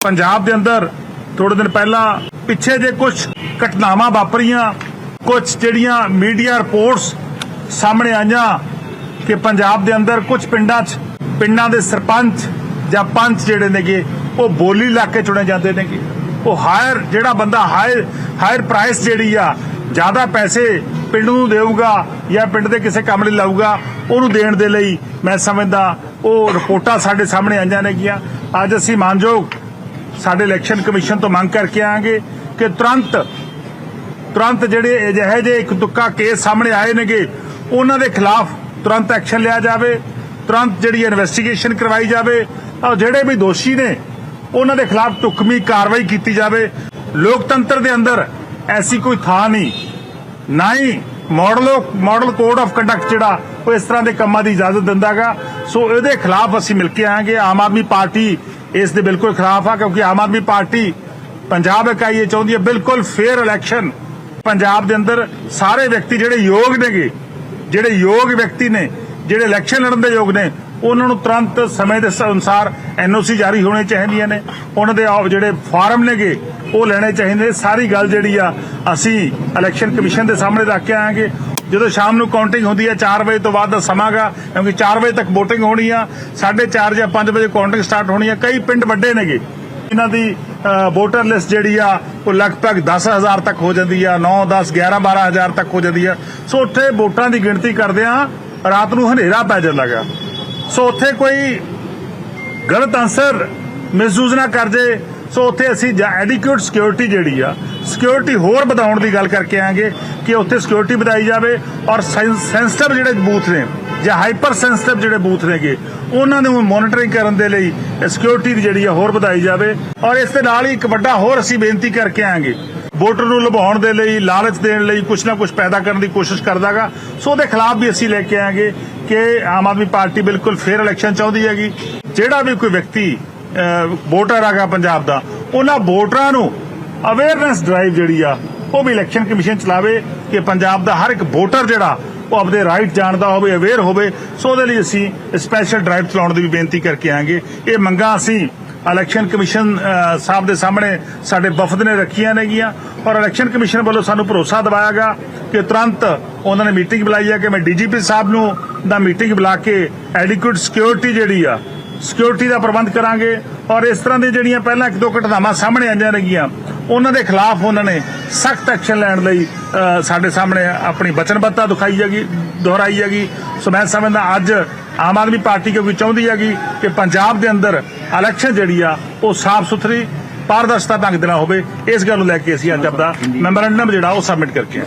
ਪੰਜਾਬ ਦੇ ਅੰਦਰ ਥੋੜੇ ਦਿਨ ਪਹਿਲਾਂ ਪਿੱਛੇ ਜੇ ਕੁਝ ਘਟਨਾਵਾਂ ਵਾਪਰੀਆਂ ਕੁਝ ਜਿਹੜੀਆਂ ਮੀਡੀਆ ਰਿਪੋਰਟਸ ਸਾਹਮਣੇ ਆਈਆਂ ਕਿ ਪੰਜਾਬ ਦੇ ਅੰਦਰ ਕੁਝ ਪਿੰਡਾਂ 'ਚ, ਪਿੰਡਾਂ ਦੇ ਸਰਪੰਚ ਜਾਂ ਪੰਚ ਜਿਹੜੇ ਨੇਗੇ, ਉਹ ਬੋਲੀ ਲਾ ਕੇ ਚੁਣੇ ਜਾਂਦੇ ਨੇਗੇ। ਉਹ ਹਾਇਰ ਜਿਹੜਾ ਬੰਦਾ ਹਾਇਰ ਹਾਇਰ ਪ੍ਰਾਈਸ ਜਿਹੜੀ ਆ, ਜ਼ਿਆਦਾ ਪੈਸੇ ਪਿੰਡ ਨੂੰ ਦੇਊਗਾ ਜਾਂ ਪਿੰਡ ਦੇ ਕਿਸੇ ਕੰਮ ਲਈ ਲਾਊਗਾ, ਉਹਨੂੰ ਦੇਣ ਦੇ ਲਈ ਮੈਂ ਸਮਝਦਾ ਉਹ ਰਿਪੋਰਟਾਂ ਸਾਡੇ ਸਾਹਮਣੇ ਆਈਆਂ ਨੇਗੀਆਂ। ਅੱਜ ਅਸੀਂ ਮਾਨਯੋਗ ਸਾਡੇ ਇਲੈਕਸ਼ਨ ਕਮਿਸ਼ਨ ਤੋਂ ਮੰਗ ਕਰਕੇ ਆਵਾਂਗੇ ਕਿ ਤੁਰੰਤ ਤੁਰੰਤ ਜਿਹੜੇ ਅਜਿਹੇ ਜਿਹੇ ਇੱਕ ਤੁੱਕਾ ਕੇਸ ਸਾਹਮਣੇ ਆਏ ਨੇਗੇ, ਉਹਨਾਂ ਦੇ ਖਿਲਾਫ ਤੁਰੰਤ ਐਕਸ਼ਨ ਲਿਆ ਜਾਵੇ, ਤੁਰੰਤ ਜਿਹੜੀ ਇਨਵੈਸਟੀਗੇਸ਼ਨ ਕਰਵਾਈ ਜਾਵੇ ਔਰ ਜਿਹੜੇ ਵੀ ਦੋਸ਼ੀ ਨੇ, ਉਹਨਾਂ ਦੇ ਖਿਲਾਫ ਟੁਕਮੀ ਕਾਰਵਾਈ ਕੀਤੀ ਜਾਵੇ। ਲੋਕਤੰਤਰ ਦੇ ਅੰਦਰ ਐਸੀ ਕੋਈ ਥਾਂ ਨਹੀਂ, ਨਾ ਹੀ model model code of conduct ਜਿਹੜਾ, ਉਹ ਇਸ ਤਰ੍ਹਾਂ ਦੇ ਕੰਮਾਂ ਦੀ ਇਜਾਜ਼ਤ ਦਿੰਦਾਗਾ। ਸੋ ਇਹਦੇ ਖਿਲਾਫ ਅਸੀਂ ਮਿਲ ਕੇ ਆਵਾਂਗੇ, ਆਮ ਆਦਮੀ ਪਾਰਟੀ ਇਸ ਦੇ ਬਿਲਕੁਲ ਖਿਲਾਫ ਆ, ਕਿਉਂਕਿ ਆਮ ਆਦਮੀ ਪਾਰਟੀ ਪੰਜਾਬ ਇਕਾਈ ਇਹ ਚਾਹੁੰਦੀ ਹੈ ਬਿਲਕੁਲ ਫੇਅਰ ਇਲੈਕਸ਼ਨ ਪੰਜਾਬ ਦੇ ਅੰਦਰ ਸਾਰੇ ਵਿਅਕਤੀ ਜਿਹੜੇ ਯੋਗ ਨੇਗੇ, ਜਿਹੜੇ ਯੋਗ ਵਿਅਕਤੀ ਨੇ, ਜਿਹੜੇ ਇਲੈਕਸ਼ਨ ਲੜਨ ਦੇ ਯੋਗ ਨੇ, ਉਹਨਾਂ ਨੂੰ ਤੁਰੰਤ ਸਮੇਂ ਦੇ ਸ- ਅਨੁਸਾਰ ਐਨਓਸੀ ਜਾਰੀ ਹੋਣੇ ਚਾਹੀਦੀਆਂ ਨੇ। ਉਹਨਾਂ ਦੇ ਜਿਹੜੇ ਫਾਰਮ ਨੇਗੇ, ਉਹ ਲੈਣੇ ਚਾਹੀਦੇ ਨੇ। ਸਾਰੀ ਗੱਲ ਜਿਹੜੀ ਆ, ਅਸੀਂ ਇਲੈਕਸ਼ਨ ਕਮਿਸ਼ਨ ਦੇ ਸਾਹਮਣੇ ਰੱਖ ਕੇ ਆਵਾਂਗੇ। ਜਦੋਂ ਸ਼ਾਮ ਨੂੰ ਕਾਊਂਟਿੰਗ ਹੁੰਦੀ ਹੈ 4 ਵਜੇ ਤੋਂ ਬਾਅਦ ਦਾ ਸਮਾਂਗਾ ਕਿਉਂਕਿ 4 ਵਜੇ ਤੱਕ VOTING ਹੋਣੀ ਆ 4:30 ਜਾਂ 5 ਵਜੇ ਕਾਊਂਟਿੰਗ ਸਟਾਰਟ ਹੋਣੀ ਆ। ਕਈ ਪਿੰਡ ਵੱਡੇ ਨੇਗੇ। ਇਹਨਾਂ ਦੀ ਵੋਟਰ ਲਿਸਟ ਜਿਹੜੀ ਆ, ਉਹ ਲਗਭਗ 10000 ਤੱਕ ਹੋ ਜਾਂਦੀ ਆ 9 10 11 12000 ਤੱਕ ਹੋ ਜਾਂਦੀ ਆ। ਸੋ ਉੱਥੇ ਵੋਟਾਂ ਦੀ ਗਿਣਤੀ ਕਰਦੇ ਆ, ਰਾਤ ਨੂੰ ਹਨੇਰਾ ਪੈ ਜਾਂਦਾ ਗਾ। ਸੋ ਉੱਥੇ ਕੋਈ ਗਲਤ ਆਨਸਰ ਮਿਸਯੂਜ਼ ਨਾ ਕਰ ਜੇ। ਸੋ ਉੱਥੇ ਅਸੀਂ ਐਡਿਕੁਏਟ ਸਿਕਿਉਰਿਟੀ ਜਿਹੜੀ ਆ ਸਿਕਿਉਰਿਟੀ ਹੋਰ ਵਧਾਉਣ ਦੀ ਗੱਲ ਕਰਕੇ ਆਂਗੇ ਕਿ ਉੱਥੇ ਸਿਕਿਉਰਿਟੀ ਵਧਾਈ ਜਾਵੇ ਔਰ ਸੈਂਸਿਟਿਵ ਜਿਹੜੇ ਬੂਥ ਨੇ ਜਾਂ ਹਾਈਪਰ ਸੈਂਸਿਟਿਵ ਜਿਹੜੇ ਬੂਥ ਨੇਗੇ, ਉਹਨਾਂ ਨੂੰ ਮੋਨੀਟਰਿੰਗ ਕਰਨ ਦੇ ਲਈ ਸਿਕਿਉਰਿਟੀ ਦੀ ਜਿਹੜੀ ਆ ਹੋਰ ਵਧਾਈ ਜਾਵੇ ਔਰ ਇਸ ਦੇ ਨਾਲ ਹੀ ਇੱਕ ਵੱਡਾ ਹੋਰ ਅਸੀਂ ਬੇਨਤੀ ਕਰਕੇ ਆਂਗੇ ਵੋਟਰ ਨੂੰ ਲੁਭਾਉਣ ਦੇ ਲਈ, ਲਾਲਚ ਦੇਣ ਲਈ ਕੁਝ ਨਾ ਕੁਝ ਪੈਦਾ ਕਰਨ ਦੀ ਕੋਸ਼ਿਸ਼ ਕਰਦਾਗਾ। ਸੋ ਉਹਦੇ ਖਿਲਾਫ ਵੀ ਅਸੀਂ ਲੈ ਕੇ ਆਂਗੇ ਕਿ ਆਮ ਆਦਮੀ ਪਾਰਟੀ ਬਿਲਕੁਲ ਫੇਅਰ ਇਲੈਕਸ਼ਨ ਚਾਹੁੰਦੀ ਹੈਗੀ। ਜਿਹੜਾ ਵੀ ਕੋਈ ਵਿਅਕਤੀ ਵੋਟਰ ਹੈਗਾ ਪੰਜਾਬ ਦਾ। ਉਹਨਾਂ ਵੋਟਰਾਂ ਨੂੰ ਅਵੇਅਰਨੈਸ ਡਰਾਈਵ ਜਿਹੜੀ ਆ, ਉਹ ਵੀ ਇਲੈਕਸ਼ਨ ਕਮਿਸ਼ਨ ਚਲਾਵੇ ਕਿ ਪੰਜਾਬ ਦਾ ਹਰ ਇੱਕ ਵੋਟਰ ਜਿਹੜਾ, ਉਹ ਆਪਦੇ ਰਾਈਟ ਜਾਣਦਾ ਹੋਵੇ ਅਵੇਅਰ ਹੋਵੇ। ਸੋ ਉਹਦੇ ਲਈ ਅਸੀਂ ਸਪੈਸ਼ਲ ਡਰਾਈਵ ਚਲਾਉਣ ਦੀ ਵੀ ਬੇਨਤੀ ਕਰਕੇ ਆਂਗੇ ਇਹ ਮੰਗਾਂ ਅਸੀਂ ਇਲੈਕਸ਼ਨ ਕਮਿਸ਼ਨ ਸਾਹਿਬ ਦੇ ਸਾਹਮਣੇ ਸਾਡੇ ਵਫਦ ਨੇ ਰੱਖੀਆਂ ਨੇਗੀਆਂ। ਔਰ ਇਲੈਕਸ਼ਨ ਕਮਿਸ਼ਨ ਵੱਲੋਂ ਸਾਨੂੰ ਭਰੋਸਾ ਦਿਵਾਇਆਗਾ ਕਿ ਤੁਰੰਤ ਉਹਨਾਂ ਨੇ ਮੀਟਿੰਗ ਬੁਲਾਈ ਹੈ ਕਿ ਮੈਂ ਡੀਜੀਪੀ ਸਾਹਿਬ ਨੂੰ ਦਾ ਮੀਟਿੰਗ ਬੁਲਾ ਕੇ ਐਡਿਕੁਏਟ ਸਿਕਿਉਰਿਟੀ ਜਿਹੜੀ ਆ ਸਿਕਿਉਰਿਟੀ ਦਾ ਪ੍ਰਬੰਧ ਕਰਾਂਗੇ ਔਰ ਇਸ ਤਰ੍ਹਾਂ ਦੀ ਜਿਹੜੀਆਂ ਪਹਿਲਾਂ ਇੱਕ ਦੋ ਘਟਨਾਵਾਂ ਸਾਹਮਣੇ ਆਈਆਂ ਨੇਗੀਆਂ ਉਹਨਾਂ ਦੇ ਖਿਲਾਫ ਉਹਨਾਂ ਨੇ ਸਖਤ ਐਕਸ਼ਨ ਲੈਣ ਲਈ ਸਾਡੇ ਸਾਹਮਣੇ ਆਪਣੀ ਵਚਨਬੱਧਤਾ ਦਿਖਾਈ ਹੈਗੀ, ਦੁਹਰਾਈ ਹੈਗੀ। ਸੋ ਮੈਂ ਸਮਝਦਾ ਅੱਜ ਆਮ ਆਦਮੀ ਪਾਰਟੀ ਕਿਉਂਕਿ ਚਾਹੁੰਦੀ ਹੈਗੀ ਕਿ ਪੰਜਾਬ ਦੇ ਅੰਦਰ ਇਲੈਕਸ਼ਨ ਜਿਹੜੀ ਆ, ਉਹ ਸਾਫ਼ ਸੁਥਰੀ, ਪਾਰਦਰਸ਼ਤਾ ਢੰਗ ਦੇ ਨਾਲ ਹੋਵੇ। ਇਸ ਗੱਲ ਨੂੰ ਲੈ ਕੇ ਅਸੀਂ ਅੱਜ ਆਪਦਾ ਮੈਮੋਰੈਂਡਮ ਜਿਹੜਾ, ਉਹ ਸਬਮਿਟ ਕਰਕੇ